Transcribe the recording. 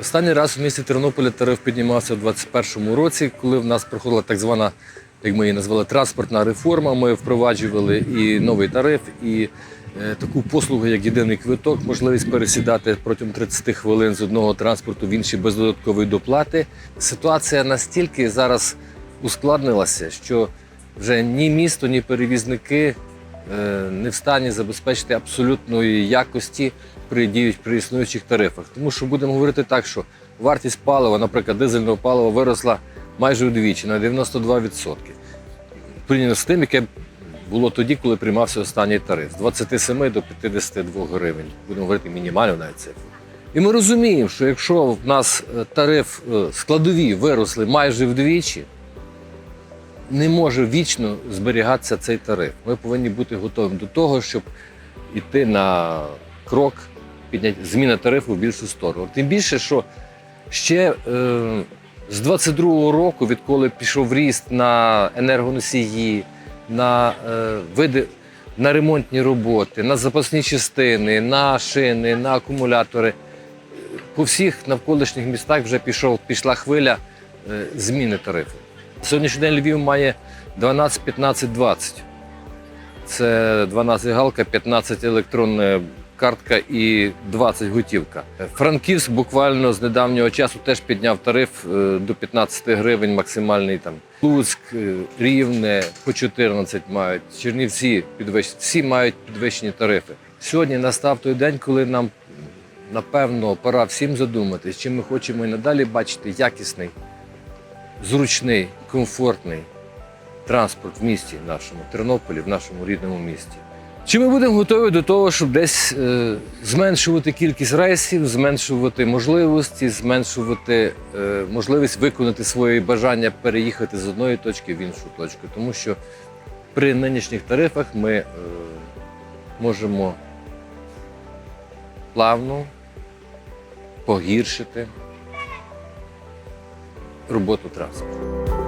Останній раз в місті Тернополі тариф піднімався у 2021 році, коли в нас проходила так звана, як ми її назвали, транспортна реформа. Ми впроваджували і новий тариф, і е, таку послугу, як єдиний квиток, можливість пересідати протягом 30 хвилин з одного транспорту в інший без додаткової доплати. Ситуація настільки зараз ускладнилася, що вже ні місто, ні перевізники не в стані забезпечити абсолютної якості при діють при існуючих тарифах. Тому що будемо говорити так, що вартість палива, наприклад, дизельного палива виросла майже вдвічі на 92%. Порівняно з тим, яке було тоді, коли приймався останній тариф з 27 до 52 гривень. Будемо говорити мінімально навіть цифру. І ми розуміємо, що якщо в нас е, тариф е, складові виросли майже вдвічі, не може вічно зберігатися цей тариф. Ми повинні бути готовими до того, щоб йти на крок підняття зміна тарифу в більшу сторону. Тим більше, що ще е, з 22-го року, відколи пішов ріст на енергоносії, на е, види. На ремонтні роботи, на запасні частини, на шини, на акумулятори. По всіх навколишніх містах вже пішов, пішла хвиля е, зміни тарифу. Сьогоднішній день Львів має 12, 15, 20. Це 12 галка, 15 електронна картка і 20 готівка. Франківськ буквально з недавнього часу теж підняв тариф е, до 15 гривень максимальний там. Луцьк, е, Рівне по 14 мають, Чернівці підвищені. Всі мають підвищені тарифи. Сьогодні настав той день, коли нам напевно пора всім задуматись, чи ми хочемо і надалі бачити якісний, зручний, комфортний транспорт в місті нашому, Тернополі, в нашому рідному місті. Чи ми будемо готові до того, щоб десь е, зменшувати кількість рейсів, зменшувати можливості, зменшувати е, можливість виконати свої бажання переїхати з одної точки в іншу точку? Тому що при нинішніх тарифах ми е, можемо плавно погіршити роботу транспорту.